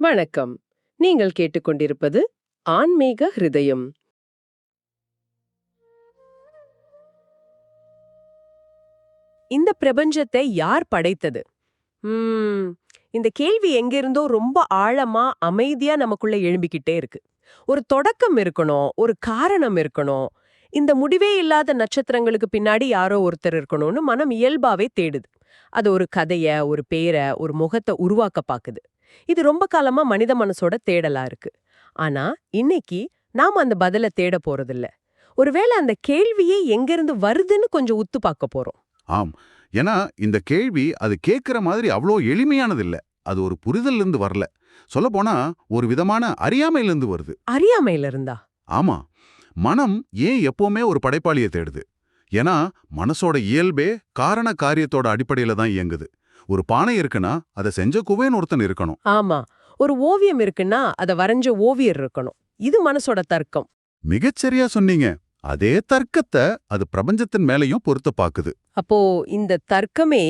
வணக்கம். நீங்கள் கேட்டுக்கொண்டிருப்பது ஆன்மீக ஹிருதயம். இந்த பிரபஞ்சத்தை யார் படைத்தது? இந்த கேள்வி எங்கிருந்தோ ரொம்ப ஆழமா அமைதியா நமக்குள்ள எழும்பிக்கிட்டே இருக்கு. ஒரு தொடக்கம் இருக்கணும் ஒரு காரணம் இருக்கணும். இந்த முடிவே இல்லாத நட்சத்திரங்களுக்கு பின்னாடி யாரோ ஒருத்தர் இருக்கணும்னு மனம் இயல்பாவே தேடுது. அது ஒரு கதைய ஒரு பேரை ஒரு முகத்தை உருவாக்க பாக்குது. இது ரொம்ப காலமா மனித மனசோட தேடலா இருக்கு. ஆனா இன்னைக்கு நாம அந்த பதில தேட போறதில்ல. ஒருவேளை அந்த கேள்வியே எங்கிருந்து வருதுன்னு கொஞ்சம் உத்து பார்க்க போறோம். ஆம். ஏன்னா இந்த கேள்வி அது கேட்குற மாதிரி அவ்வளோ எளிமையானது இல்ல அது ஒரு புரிதல்லேருந்து வரல. சொல்லப்போனா ஒரு விதமான அறியாமையிலிருந்து வருது. அறியாமையில இருந்தா ஆமா. மனம் ஏன் எப்பவுமே ஒரு படைப்பாளியை தேடுது? ஏன்னா மனசோட இயல்பே காரண காரியத்தோட அடிப்படையில தான் இயங்குது. ஒரு பானை இருக்குன்னா அதை செஞ்ச குவேன் ஒருத்தன் இருக்கணும். ஆமா. ஒரு ஓவியம் இருக்குன்னா அத வரைஞ்ச ஓவியர் இருக்கணும். இது மனசோட தர்க்கம். மிகச்சரியா சொன்னீங்க. அதே தர்க்கத்தை அது பிரபஞ்சத்தின் மேலயும் பொருத்த பாக்குது. அப்போ இந்த தர்க்கமே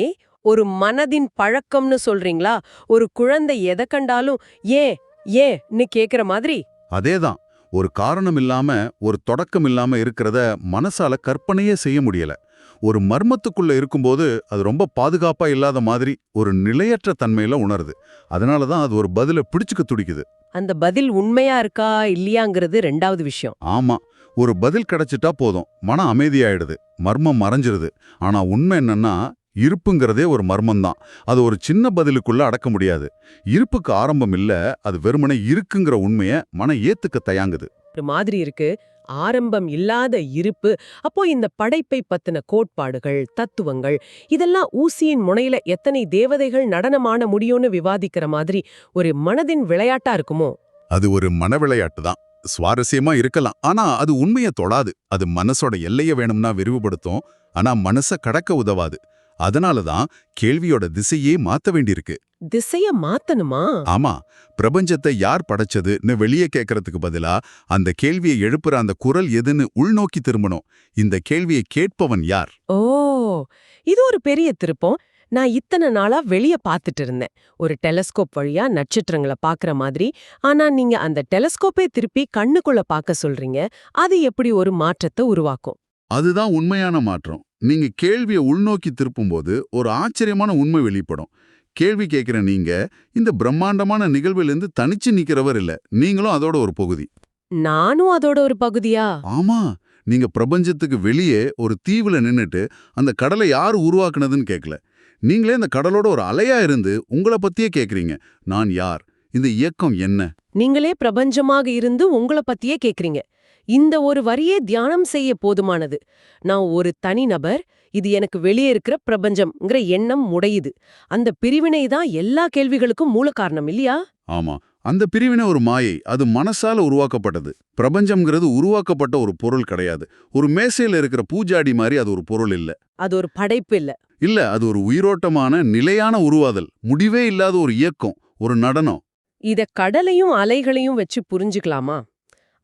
ஒரு மனதின் பழக்கம்னு சொல்றீங்களா? ஒரு குழந்தை எதை கண்டாலும் ஏன் ஏன்னு கேக்குற மாதிரி? அதேதான். ஒரு காரணம் இல்லாம ஒரு தொடக்கம் இல்லாம இருக்கிறத மனசால கற்பனையே செய்ய முடியல. ஒரு மர்மத்துக்குள்ள இருக்கும்போது அது ரொம்ப பாதுகாப்பா இல்லாத மாதிரி ஒரு நிலையற்ற தன்மையில உணருது. அதனால தான் அது ஒரு பதில பிடிச்சுக்க துடிக்குது. அந்த பதில் உண்மையா இருக்கா இல்லையாங்கிறது ரெண்டாவது விஷயம். ஆமா. ஒரு பதில் கிடைச்சிட்டா போதும். மனம் அமைதியாயிடுது. மர்மம் மறைஞ்சிருது. ஆனா உண்மை என்னன்னா இருப்புங்கிறதே ஒரு மர்மம்தான் அது ஒரு சின்ன பதிலுக்குள்ள அடக்க முடியாது. இருப்புக்கு ஆரம்பம் இல்ல அது வெறுமனே இருக்குங்கிற உண்மைய மனம் ஏத்துக்க தயாங்குது. ஒரு மாதிரி இருக்கு. ஆரம்பம் இல்லாத இருப்பு அப்போ இந்த படைப்பை பத்தின கோட்பாடுகள் தத்துவங்கள் இதெல்லாம் ஊசியின் முனையில எத்தனை தேவதைகள் நடனமான முடியும்னு விவாதிக்கிற மாதிரி ஒரு மனதின் விளையாட்டா இருக்குமோ? அது ஒரு மன விளையாட்டு தான். சுவாரஸ்யமா இருக்கலாம். ஆனா அது உண்மையை தொடாது. அது மனசோட எல்லைய வேணும்னா விரிவுபடுத்தும். ஆனா மனச கடக்க உதவாது. அதனால தான் கேள்வியோட திசையே மாத்த வேண்டியிருக்கு. திசைய மாத்தணுமா? ஆமா பிரபஞ்சத்தை யார் படைச்சதுன்னு வெளியே கேட்கறதுக்கு பதிலா அந்த கேள்வியை எழுப்புற அந்த குரல் எதுன்னு உள்நோக்கி திரும்பணும். இந்த கேள்வியை கேட்பவன் யார்? ஓ இது ஒரு பெரிய திருப்பம். நான் இத்தனை நாளா வெளிய பார்த்துட்டு இருந்தேன். ஒரு டெலஸ்கோப் வழியா நட்சத்திரங்களை பார்க்கற மாதிரி. ஆனா நீங்க அந்த டெலஸ்கோப்பே திருப்பி கண்ணுக்குள்ள பார்க்க சொல்றீங்க. அது எப்படி ஒரு மாற்றத்தை உருவாக்கும்? அதுதான் உண்மையான மாற்றம். நீங்க கேள்வியை உள்நோக்கி திருப்பும்போது ஒரு ஆச்சரியமான உண்மை வெளிப்படும். கேள்வி கேட்கிற நீங்க இந்த பிரம்மாண்டமான நிகழ்விலிருந்து தனிச்சு நிக்கிறவர் இல்ல. நீங்களும் அதோட ஒரு பகுதி. நானும் அதோட ஒரு பகுதியா? ஆமா. நீங்க பிரபஞ்சத்துக்கு வெளியே ஒரு தீவுல நின்னுட்டு அந்த கடலை யார் உருவாக்குனதுன்னு கேட்கல நீங்களே இந்த கடலோட ஒரு அலையா இருந்து உங்களை பத்தியே கேக்குறீங்க. நான் யார்? இந்த இயக்கம் என்ன? நீங்களே பிரபஞ்சமாக இருந்து உங்கள பத்தியே கேக்குறீங்க. இந்த ஒரு வரியே தியானம் செய்ய போதுமானது. நான் ஒரு தனிநபர் இது எனக்கு வெளியே இருக்கிற பிரபஞ்சம்ங்கிற எண்ணம் முடையுது அந்த பிரிவினை தான் எல்லா கேள்விகளுக்கும் மூல காரணம் இல்லையா? ஆமா. அந்த பிரிவினை ஒரு மாயை அது மனசால உருவாக்கப்பட்டது. பிரபஞ்சம்ங்கிறது உருவாக்கப்பட்ட ஒரு பொருள் கிடையாது. ஒரு மேசையில இருக்கிற பூஜாடி மாதிரி அது ஒரு பொருள் இல்ல. அது ஒரு படைப்பு இல்ல. இல்ல அது ஒரு உயிரோட்டமான நிலையான உருவாதல். முடிவே இல்லாத ஒரு இயக்கம் ஒரு நடனம். இத கடலையும் அலைகளையும் வச்சு புரிஞ்சுக்கலாமா?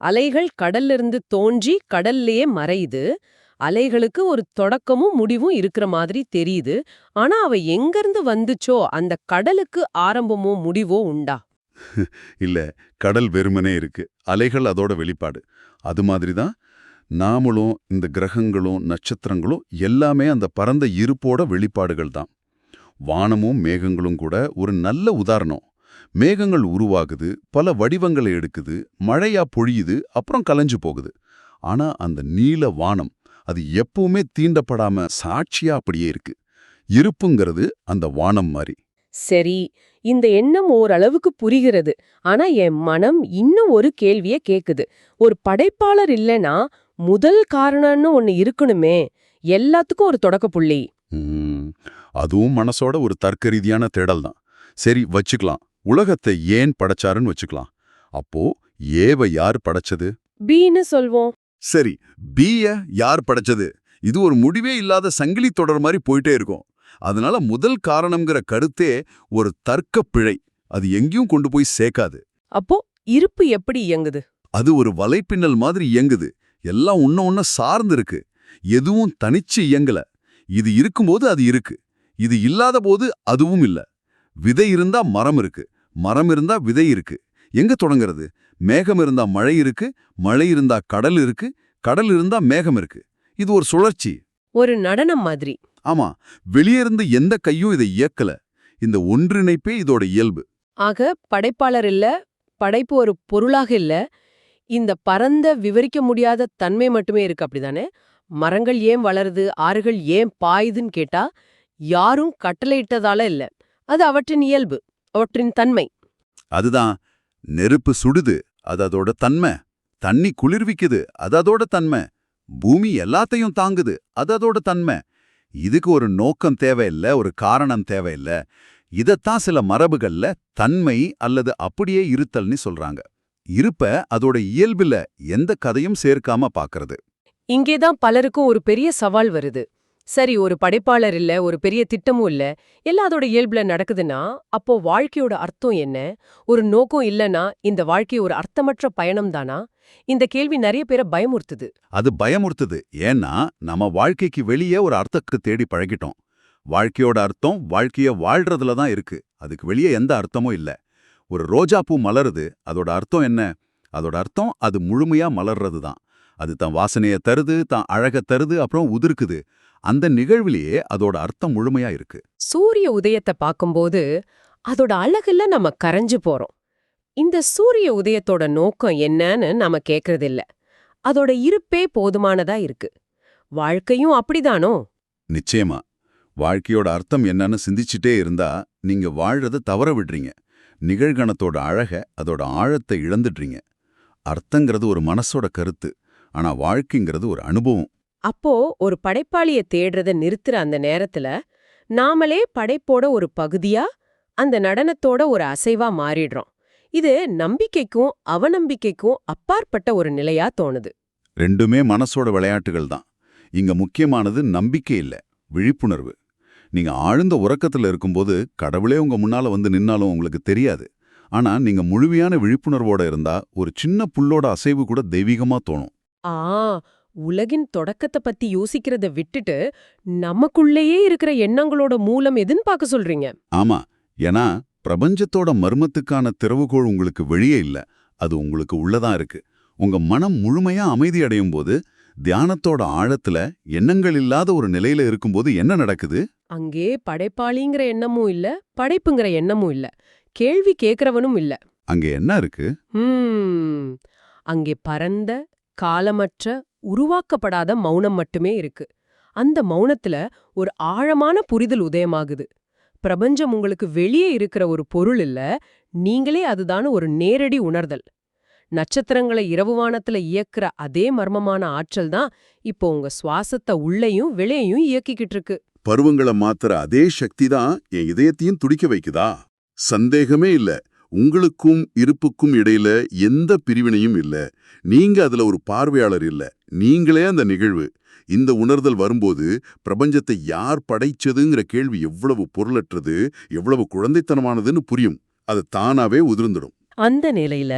அலைகள் கடல்ல இருந்து தோன்றி கடல்லையே மறையுது. அலைகளுக்கு ஒரு தொடக்கமும் முடிவும் இருக்கிற மாதிரி தெரியுது. ஆனா அவ எங்கிருந்து வந்துச்சோ அந்த கடலுக்கு ஆரம்பமோ முடிவோ உண்டா? இல்ல கடல் வெறுமனே இருக்கு. அலைகள் அதோட வெளிப்பாடு. அது மாதிரி தான் நாமளும் இந்த கிரகங்களும் நட்சத்திரங்களும் எல்லாமே அந்த பரந்த இருப்போட வெளிப்பாடுகள் தான் வானமும் மேகங்களும் கூட ஒரு நல்ல உதாரணம். மேகங்கள் உருவாகுது பல வடிவங்களை எடுக்குது மழையா பொழியுது அப்புறம் கலைஞ்சு போகுது. ஆனா அந்த நீல வானம் அது எப்பவுமே தீண்டப்படாம சாட்சியா அப்படியே இருக்கு. இருப்புங்கிறது அந்த வானம் மாதிரி. சரி இந்த எண்ணம் ஓரளவுக்கு புரிகிறது. ஆனா என் மனம் இன்னும் ஒரு கேள்விய கேக்குது. ஒரு படைப்பாளர் இல்லனா முதல் காரணம்னு ஒன்னு இருக்கணுமே. எல்லாத்துக்கும் ஒரு தொடக்க புள்ளி. அதுவும் மனசோட ஒரு தர்க்க ரீதியான தேடல் தான் சரி வச்சுக்கலாம். உலகத்தை ஏன் படைச்சாருன்னு வச்சுக்கலாம். அப்போ ஏவ யார் படைச்சது? பீன்னு சொல்வோம். சரி பீய யார் படைச்சது? இது ஒரு முடிவே இல்லாத சங்கிலி தொடர் மாதிரி போயிட்டே இருக்கும். அதனால முதல் காரணம்ங்கிற கருத்தே ஒரு தர்க்க பிழை அது எங்கேயும் கொண்டு போய் சேர்க்காது. அப்போ இருப்பு எப்படி இயங்குது? அது ஒரு வலைப்பின்னல் மாதிரி இயங்குது. எல்லாம் உன்ன உன்ன சார்ந்து இருக்கு எதுவும் தனிச்சு இயங்கல. இது இருக்கும்போது அது இருக்கு. இது இல்லாத போது அதுவும் இல்ல. விதை இருந்தா மரம் இருக்கு. மரம் இருந்தா விதை இருக்கு. எங்க தொடங்குறது? மேகம் இருந்தா மழை இருக்கு மழை இருந்தா கடல் இருக்கு கடல் இருந்தா மேகம் இருக்கு. இது ஒரு சுழற்சி. ஒரு நடனம் மாதிரி. ஆமா வெளியே இருந்து எந்த கையும் இதை இயக்கல. இந்த ஒன்றிணைப்பே இதோட இயல்பு. ஆக படைப்பாளர் இல்ல படைப்பு ஒரு பொருளாக இல்ல இந்த பரந்த விவரிக்க முடியாத தன்மை மட்டுமே இருக்கு அப்படிதானே? மரங்கள் ஏன் வளருது ஆறுகள் ஏன் பாயுதுன்னு கேட்டா யாரும் கட்டளையிட்டதால இல்ல. அது அவற்றின் இயல்பு. அவற்றின் தன்மை. அதுதான் நெருப்பு சுடுது அது அதோட தன்மை. தண்ணி குளிர்விக்குது அது அதோட தன்மை. பூமி எல்லாத்தையும் தாங்குது அது அதோட தன்மை. இதுக்கு ஒரு நோக்கம் தேவையில்ல ஒரு காரணம் தேவையில்ல. இதத்தான் சில மரபுகள்ல தன்மை அல்லது அப்படியே இருத்தல்னு சொல்றாங்க. இருப்ப அதோட இயல்புல எந்த கதையும் சேர்க்காம பாக்குறது. இங்கேதான் பலருக்கும் ஒரு பெரிய சவால் வருது. சரி ஒரு படைப்பாளர் இல்ல ஒரு பெரிய திட்டமும் இல்ல எல்லாம் அதோட இயல்புல நடக்குதுன்னா அப்போ வாழ்க்கையோட அர்த்தம் என்ன? ஒரு நோக்கம் இல்லனா இந்த வாழ்க்கை ஒரு அர்த்தமற்ற பயணம் தானா? இந்த கேள்வி நிறைய பேரை பயமுறுத்துது. அது பயமுறுத்துது. ஏன்னா நம்ம வாழ்க்கைக்கு வெளியே ஒரு அர்த்தத்தை தேடி பழகிட்டோம். வாழ்க்கையோட அர்த்தம் வாழ்க்கைய வாழ்றதுல தான் இருக்கு. அதுக்கு வெளியே எந்த அர்த்தமும் இல்ல. ஒரு ரோஜாப்பூ மலருது அதோட அர்த்தம் என்ன? அதோட அர்த்தம் அது முழுமையா மலர்றது தான் அது தன் வாசனைய தருது தான் அழக தருது அப்புறம் உதிர்க்குது. அந்த நிகழ்விலேயே அதோட அர்த்தம் முழுமையா இருக்கு. சூரிய உதயத்தை பார்க்கும்போது அதோட அழகுல நம்ம கரைஞ்சு போறோம். இந்த சூரிய உதயத்தோட நோக்கம் என்னன்னு நாம கேக்குறதில்ல. அதோட இருப்பே போதுமானதா இருக்கு. வாழ்க்கையும் அப்படிதானோ? நிச்சயமா. வாழ்க்கையோட அர்த்தம் என்னன்னு சிந்திச்சுட்டே இருந்தா நீங்க வாழ்றத தவற விடுறீங்க. நிகழ்கணத்தோட அழக அதோட ஆழத்தை இழந்துடுறீங்க. அர்த்தங்கிறது ஒரு மனசோட கருத்து. ஆனா வாழ்க்கைங்கிறது ஒரு அனுபவம். அப்போ ஒரு படைப்பாளிய தேடுறத நிறுத்துற அந்த நேரத்துல நாமளே படைப்போட ஒரு பகுதியா அந்த நடனத்தோட ஒரு அசைவா மாறிடுறோம். இது நம்பிக்கைக்கும் அவநம்பிக்கைக்கும் அப்பாற்பட்ட ஒரு நிலையா தோணுது. ரெண்டுமே மனசோட விளையாட்டுகள் தான். இங்க முக்கியமானது நம்பிக்கை இல்ல விழிப்புணர்வு. நீங்க ஆழ்ந்த உறக்கத்துல இருக்கும்போது கடவுளே உங்க முன்னால வந்து நின்னாலும் உங்களுக்கு தெரியாது. ஆனா நீங்க முழுமையான விழிப்புணர்வோட இருந்தா ஒரு சின்ன புல்லோட அசைவு கூட தெய்வீகமா தோணும். ஆ உலகின் தொடக்கத்தை பத்தி யோசிக்கிறத விட்டுட்டு நமக்குள்ளேயே இருக்கிற எண்ணங்களோட மூலம் எதுன்னு பார்க்க சொல்றீங்க? ஆமா. ஏன்னா பிரபஞ்சத்தோட மர்மத்துக்கான திறவுகோள் உங்களுக்கு வெளியே இல்ல. அது உங்களுக்கு உள்ளதான் இருக்கு. உங்க மனம் முழுமையா அமைதி அடையும் போது தியானத்தோட ஆழத்துல எண்ணங்கள் இல்லாத ஒரு நிலையில இருக்கும்போது என்ன நடக்குது? அங்கே படைப்பாளிங்கிற எண்ணமும் இல்ல படைப்புங்கிற எண்ணமும் இல்ல. கேள்வி கேக்குறவனும் இல்ல. அங்க என்ன இருக்கு? அங்கே பரந்த காலமற்ற உருவாக்கப்படாத மௌனம் மட்டுமே இருக்கு. அந்த மௌனத்துல ஒரு ஆழமான புரிதல் உதயமாகுது. பிரபஞ்சம் உங்களுக்கு வெளியே இருக்கிற ஒரு பொருள் இல்ல நீங்களே அதுதான் ஒரு நேரடி உணர்தல். நட்சத்திரங்களை இரவு வானத்துல இயக்குற அதே மர்மமான ஆற்றல் தான் இப்போ உங்க சுவாசத்தை உள்ளேயும் வெளியையும் இயக்கிக்கிட்டு இருக்கு. பருவங்களை மாத்துற அதே சக்தி தான் என் இதயத்தையும் துடிக்க வைக்குதா? சந்தேகமே இல்ல. உங்களுக்கும் இருப்புக்கும் இடையில எந்த பிரிவினையும் இல்ல. நீங்க அதுல ஒரு பார்வையாளர் இல்ல. நீங்களே அந்த நிகழ்வு இந்த உணர்தல் வரும்போது பிரபஞ்சத்தை யார் படைச்சதுங்கிற கேள்வி எவ்வளவு பொருளற்றது எவ்வளவு குழந்தைத்தனமானதுன்னு புரியும். அது தானாவே உதிர்ந்துடும். அந்த நிலையில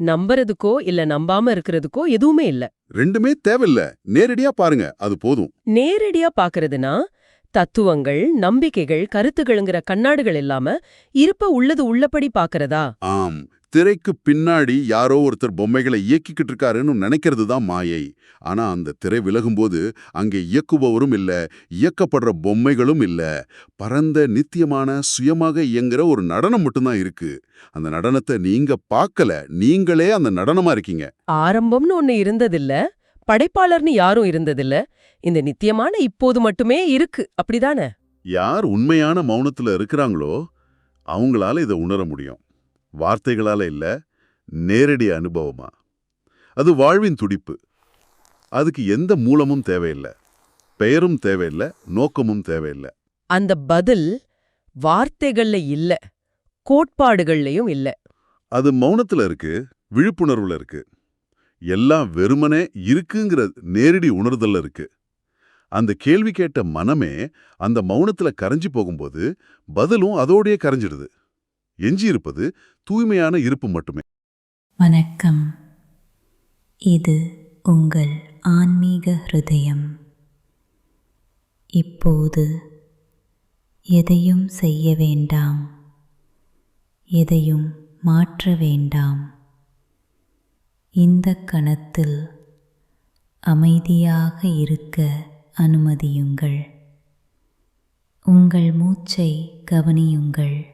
நம்புறதுக்கோ இல்ல நம்பாம இருக்கிறதுக்கோ எதுவுமே இல்ல. ரெண்டுமே தேவையில்ல. நேரடியா பாருங்க அது போதும். நேரடியா பாக்குறதுனா தத்துவங்கள் நம்பிக்கைகள் கருத்துகளுங்கிற கண்ணாடுகள் இல்லாம இருப்ப உள்ளது உள்ளபடி பாக்குறதா? ஆம். திரைக்கு பின்னாடி யாரோ ஒருத்தர் பொம்மைகளை இயக்கிக்கிட்டு இருக்காருன்னு நினைக்கிறது தான் மாயை. ஆனா அந்த திரை விலகும்போது அங்கே இயக்குபவரும் இல்ல இயக்கப்படுற பொம்மைகளும் இல்ல. பரந்த நித்தியமான சுயமாக இயங்குற ஒரு நடனம் மட்டும்தான் இருக்கு. அந்த நடனத்தை நீங்க பார்க்கல நீங்களே அந்த நடனமா இருக்கீங்க. ஆரம்பம்னு ஒண்ணு இருந்ததில்ல படைப்பாளர்னு யாரும் இருந்ததில்ல. இந்த நித்தியமான இப்போது மட்டுமே இருக்கு அப்படிதானே? யார் உண்மையான மௌனத்துல இருக்கிறாங்களோ அவங்களால இதை உணர முடியும். வார்த்தைகளால இல்ல நேரடி அனுபவமா? அது வாழ்வின் துடிப்பு. அதுக்கு எந்த மூலமும் தேவையில்லை. பெயரும் தேவையில்லை நோக்கமும் தேவையில்லை. அந்த பதில் வார்த்தைகள்ல இல்ல கோட்பாடுகள்லயும் இல்ல. அது மௌனத்துல இருக்கு விழிப்புணர்வுல இருக்கு. எல்லாம் வெறுமனே இருக்குங்கிற நேரடி உணர்தல்ல இருக்கு. அந்த கேள்வி கேட்ட மனமே அந்த மௌனத்துல கரைஞ்சு போகும்போது பதிலும் அதோடயே கரைஞ்சிடுது. எஞ்சியிருப்பது தூய்மையான இருப்பு மட்டுமே. வணக்கம். இது உங்கள் ஆன்மீக ஹிருதயம். இப்போது எதையும் செய்ய வேண்டாம். எதையும் மாற்ற வேண்டாம். இந்த கணத்தில் அமைதியாக இருக்க அனுமதியுங்கள். உங்கள் மூச்சை கவனியுங்கள்.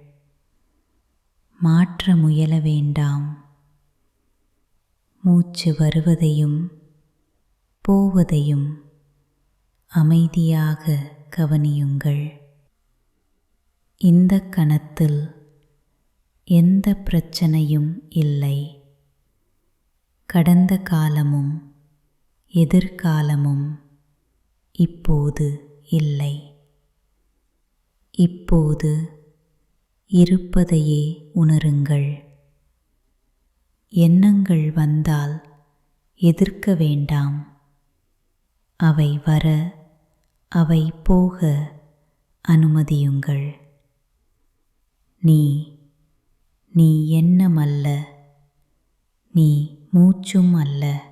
மாற்ற முயல வேண்டாம். மூச்சு வருவதையும் போவதையும் அமைதியாக கவனியுங்கள். இந்த கணத்தில் எந்த பிரச்சனையும் இல்லை. கடந்த காலமும் எதிர்காலமும் இப்போது இல்லை. இப்போது இருப்பதையே உணருங்கள். எண்ணங்கள் வந்தால் எதிர்க்க வேண்டாம். அவை வர அவை போக அனுமதியுங்கள். நீ நீ எண்ணமல்ல. நீ மூச்சும் அல்ல.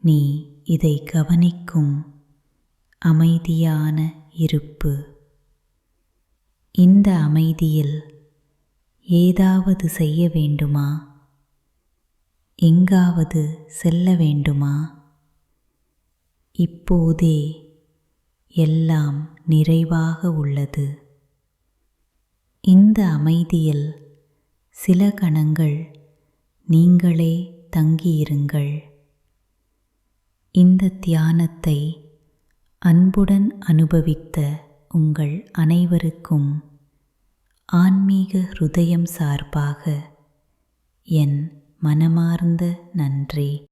நீ இதை கவனிக்கும் அமைதியான இருப்பு. இந்த அமைதியில் ஏதாவது செய்ய வேண்டுமா? எங்காவது செல்ல வேண்டுமா? இப்போதே எல்லாம் நிறைவாக உள்ளது. இந்த அமைதியில் சில கணங்கள் நீங்களே தங்கியிருங்கள். இந்த தியானத்தை அன்புடன் அனுபவித்த உங்கள் அனைவருக்கும் ஆன்மீக ஹிருதயம் சார்பாக என் மனமார்ந்த நன்றி.